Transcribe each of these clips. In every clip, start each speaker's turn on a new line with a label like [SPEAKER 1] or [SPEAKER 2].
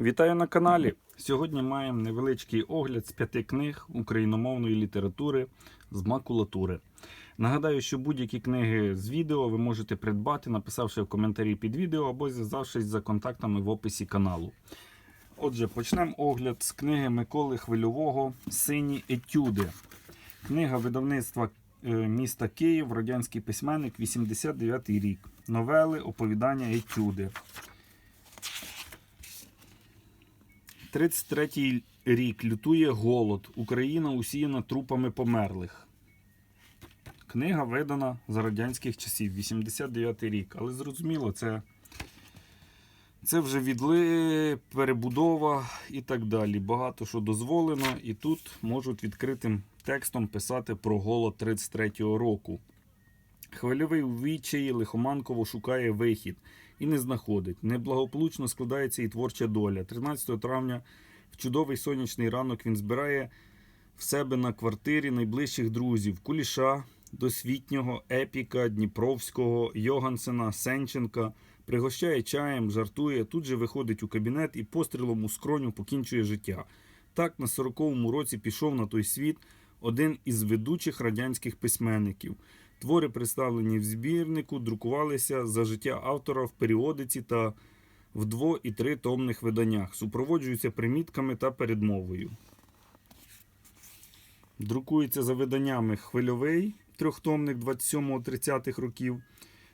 [SPEAKER 1] Вітаю на каналі. Сьогодні маємо невеличкий огляд з п'яти книг україномовної літератури з макулатури. Нагадаю, що будь-які книги з відео ви можете придбати, написавши в коментарі під відео або зв'язавшись за контактами в описі каналу. Отже, почнемо огляд з книги Миколи Хвильового Сині етюди. Книга видавництва е, міста Київ, радянський письменник, 89 рік. Новели, оповідання, етюди. 33-й рік лютує голод. Україна усіяна трупами померлих. Книга видана за радянських часів, 89-й рік. Але зрозуміло, це, це вже відли, перебудова і так далі. Багато що дозволено, і тут можуть відкритим текстом писати про голод 33-го року. Хвильовий у відчаї лихоманково шукає вихід і не знаходить. Неблагополучно складається і творча доля. 13 травня в чудовий сонячний ранок він збирає в себе на квартирі найближчих друзів Куліша, Досвітнього, Епіка, Дніпровського, Йогансена, Сенченка. Пригощає чаєм, жартує, тут же виходить у кабінет і пострілом у скроню покінчує життя. Так, на 40-му році пішов на той світ один із ведучих радянських письменників. Твори, представлені в збірнику, друкувалися за життя автора в періодиці та в дво- і тритомних виданнях, супроводжуються примітками та передмовою. Друкується за виданнями Хвильовий, трьохтомник 27-30-х років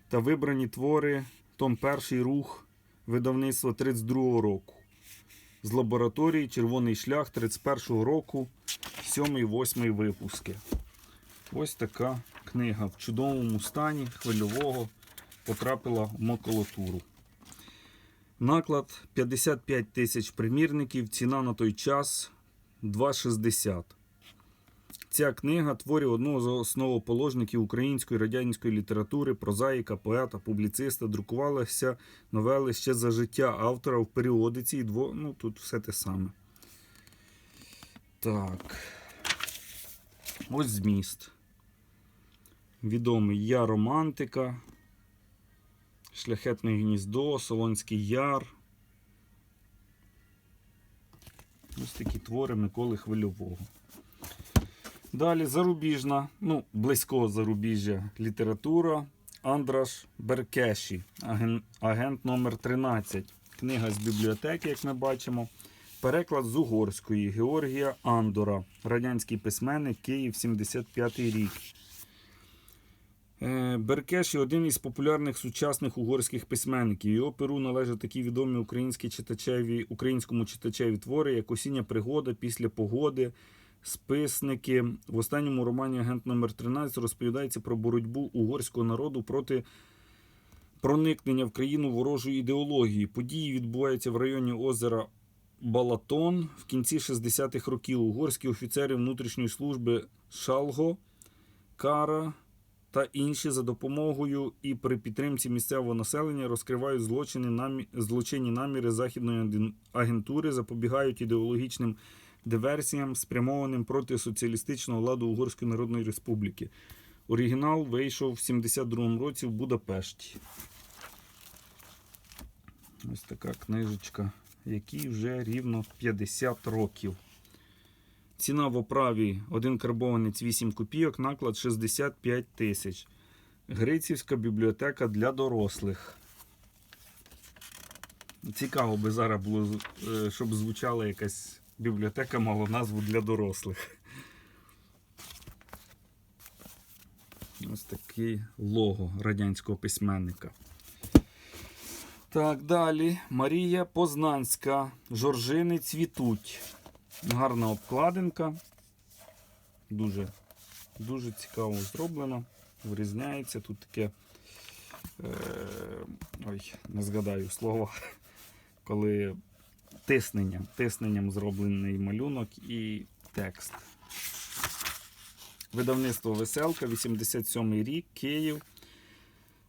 [SPEAKER 1] та вибрані твори, том перший рух видавництва 32-го року. З лабораторії Червоний шлях 31-го року, 7-8 випуски. Ось така книга в чудовому стані хвильового потрапила в макулатуру. Наклад 55 тисяч примірників, ціна на той час 2,60. Ця книга творів одного з основоположників української радянської літератури, прозаїка, поета, публіциста. Друкувалися новели ще за життя автора в періодиці. Дво... Ну, тут все те саме. Так. Ось зміст. Відомий Я Романтика, Шляхетне гніздо, Солонський Яр. Ось такі твори Миколи Хвильового. Далі зарубіжна, ну, близького зарубіжжя література Андраш Беркеші, агент, агент номер 13 Книга з бібліотеки, як ми бачимо. Переклад з угорської Георгія Андора, радянський письменник Київ 75 рік. Е, Беркеші один із популярних сучасних угорських письменників. Його перу належать такі відомі українські читачеві, українському читачеві твори, як Осіння пригода, після погоди, списники. В останньому романі Агент номер 13 розповідається про боротьбу угорського народу проти проникнення в країну ворожої ідеології. Події відбуваються в районі озера Балатон в кінці 60-х років. Угорські офіцери внутрішньої служби Шалго, Кара та інші за допомогою і при підтримці місцевого населення розкривають злочини намі... злочинні наміри західної агентури, запобігають ідеологічним диверсіям, спрямованим проти соціалістичного ладу Угорської Народної Республіки. Оригінал вийшов в 72-му році в Будапешті. Ось така книжечка, якій вже рівно 50 років. Ціна в оправі один карбованець 8 копійок, наклад 65 тисяч. Грицівська бібліотека для дорослих. Цікаво би зараз було, е, щоб звучала якась бібліотека, мала назву для дорослих. Ось такий лого радянського письменника. Так, далі. Марія Познанська. Жоржини цвітуть. Гарна обкладинка. Дуже, дуже цікаво зроблено. Вирізняється. Тут таке. Е, ой, не згадаю слова. Коли тисненням, тисненням зроблений малюнок і текст. Видавництво Веселка, 87 рік, Київ.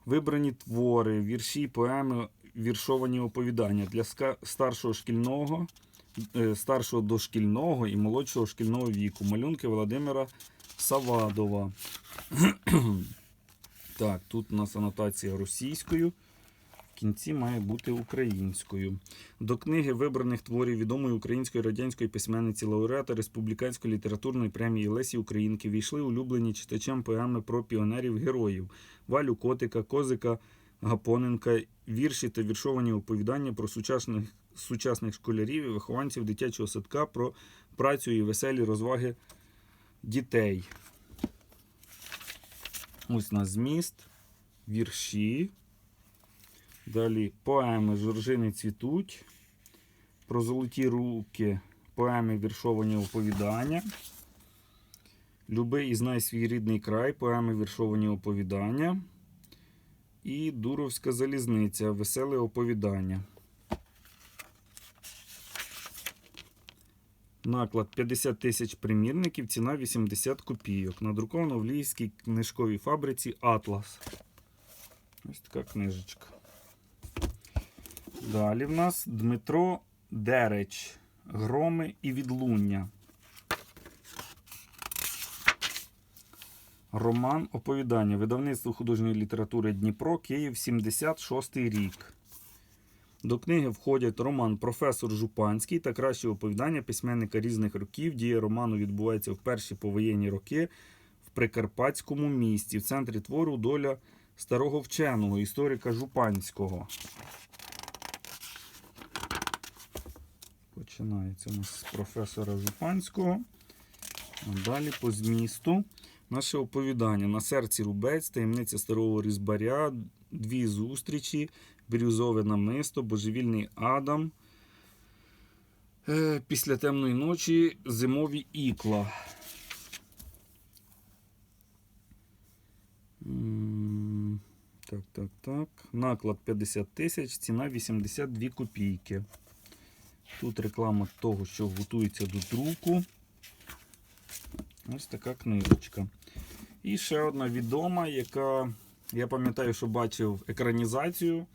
[SPEAKER 1] Вибрані твори, вірші, поеми, віршовані оповідання для старшого шкільного, старшого дошкільного і молодшого шкільного віку. Малюнки Володимира Савадова. так, тут у нас анотація російською. В кінці має бути українською. До книги вибраних творів відомої української радянської письменниці лауреата Республіканської літературної премії Лесі Українки війшли улюблені читачам поеми про піонерів героїв Валю Котика, Козика Гапоненка, вірші та віршовані оповідання про сучасних, сучасних школярів і вихованців дитячого садка про працю і веселі розваги дітей. Ось на зміст, вірші. Далі поеми Жоржини цвітуть. Про золоті руки поеми віршовані оповідання. Люби і знай свій рідний край, поеми віршовані оповідання. І Дуровська залізниця. Веселе оповідання. Наклад 50 тисяч примірників, ціна 80 копійок. Надруковано в Львівській книжковій фабриці Атлас. Ось така книжечка. Далі в нас Дмитро Дереч. Громи і відлуння. Роман Оповідання. Видавництво художньої літератури Дніпро, Київ, 76 рік. До книги входять роман Професор Жупанський та кращі оповідання письменника різних років. Дія роману відбувається в перші повоєнні роки в Прикарпатському місті. В центрі твору доля старого вченого, історика Жупанського. Починається у нас з професора Жупанського. Далі по змісту. Наше оповідання на серці рубець, таємниця старого різбаря, дві зустрічі, бірюзове намисто, божевільний Адам. Е, Після темної ночі зимові ікла. Так, так, так. Наклад 50 тисяч, ціна 82 копійки. Тут реклама того, що готується до друку. Ось така книжечка. І ще одна відома, яка я пам'ятаю, що бачив екранізацію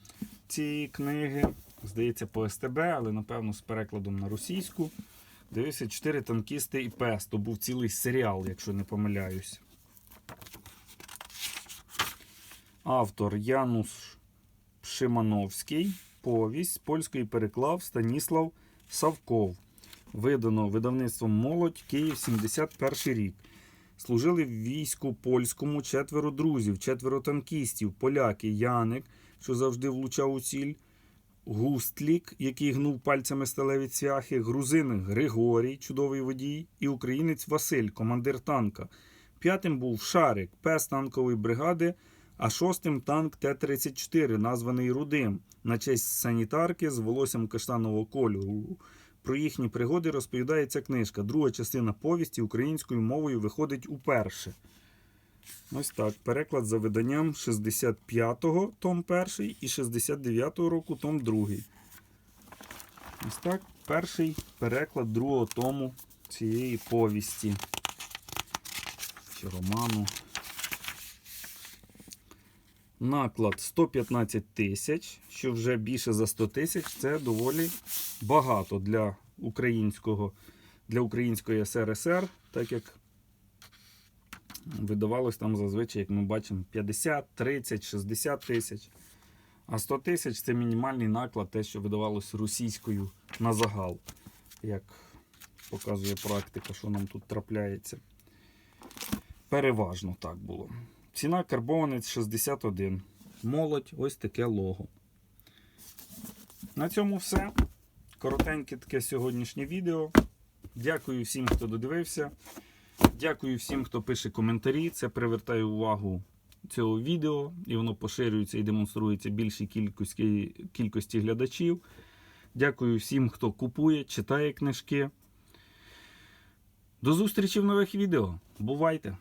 [SPEAKER 1] цієї книги. Здається, по СТБ, але напевно з перекладом на російську. Дивився чотири танкісти і пес. То був цілий серіал, якщо не помиляюсь. Автор Януш Шимановський. Повість польської переклав Станіслав Савков. Видано видавництвом Молодь Київ 71 рік. Служили в війську польському четверо друзів, четверо танкістів, поляки, Яник, що завжди влучав у ціль, Густлік, який гнув пальцями сталеві цвяхи, грузин Григорій, чудовий водій, і українець Василь, командир танка. П'ятим був Шарик, пес танкової бригади, а шостим танк Т-34, названий Рудим, на честь санітарки з волоссям каштанового кольору. Про їхні пригоди розповідає ця книжка. Друга частина повісті українською мовою виходить уперше. Ось так. Переклад за виданням 65-го том 1 і 69-го року том 2. Ось так. Перший переклад другого тому цієї повісті. Чи роману. Наклад 115 тисяч, що вже більше за 100 тисяч, це доволі багато для українського для української СРСР, так як видавалось там зазвичай, як ми бачимо, 50, 30, 60 тисяч. А 100 тисяч це мінімальний наклад, те, що видавалось російською на загал, як показує практика, що нам тут трапляється. Переважно так було. Ціна карбованець 61. Молодь, ось таке лого. На цьому все. Коротеньке таке сьогоднішнє відео. Дякую всім, хто додивився. Дякую всім, хто пише коментарі. Це привертає увагу цього відео, і воно поширюється і демонструється більшій кількості, кількості глядачів. Дякую всім, хто купує, читає книжки. До зустрічі в нових відео. Бувайте!